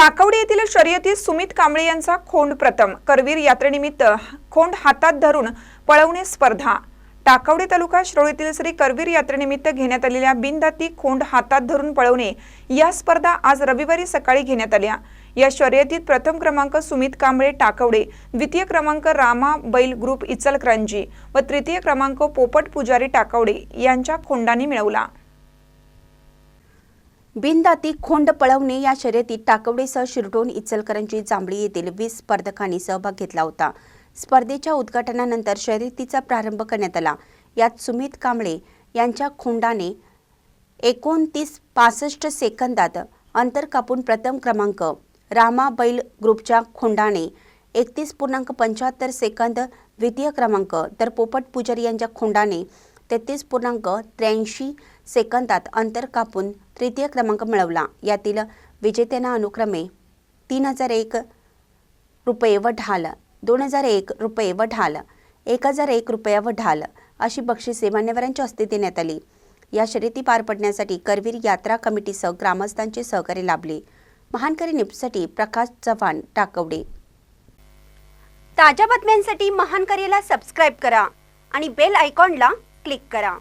टाकवडे येथील शर्यतीत सुमित कांबळे यांचा खोंड प्रथम. करवीर यात्रेनिमित्त खोंड हातात धरून पळवणे स्पर्धा. टाकवडे तालुका श्रोळीतील श्री करवीर यात्रेनिमित्त घेण्यात आलेल्या बिनदाती खोंड हातात धरून पळवणे या स्पर्धा आज रविवारी सकाळी घेण्यात आल्या. या शर्यतीत प्रथम क्रमांक सुमित कांबळे टाकवडे द्वितीय क्रमांक रामा बैल ग्रुप इचलकरंजी व तृतीय क्रमांक पोपट पुजारी टाकवडे यांच्या खोंडाने मिळवला. बिनदाती खोंड पळवणे या शर्यतीत टाकवडेसह शिरडोन इचलकरंजी जांभळी येथील वीस स्पर्धकांनी सहभाग घेतला होता. स्पर्धेच्या उद्घाटनानंतर शर्यतीचा प्रारंभ करण्यात आला. यात सुमित कांबळे यांच्या खोंडाने एकोणतीस पासष्ट सेकंदात अंतर कापून प्रथम क्रमांक रामा बैल ग्रुपच्या खोंडाने एकतीस पूर्णांक पंच्याहत्तर सेकंद द्वितीय क्रमांक तर पोपट पुजारी यांच्या खोंडाने तेहतीस पूर्णांक त्र्याऐंशी सेकंदात अंतर कापून तृतीय क्रमांक मिळवला. यातील विजेत्यांना अनुक्रमे तीन हजार एक रुपये व ढाल दोन हजार एक रुपये व ढाल एक हजार एक रुपया व ढाल अशी बक्षिसे मान्यवरांच्या हस्ते देण्यात आली. या शर्यती पार पडण्यासाठी करवीर यात्रा कमिटीसह ग्रामस्थांचे सहकार्य लाभले. महानकरी न्यूजसाठी प्रकाश चव्हाण टाकवडे. ताज्या बातम्यांसाठी महानकरीला सबस्क्राईब करा आणि बेल आयकॉनला क्लिक करा.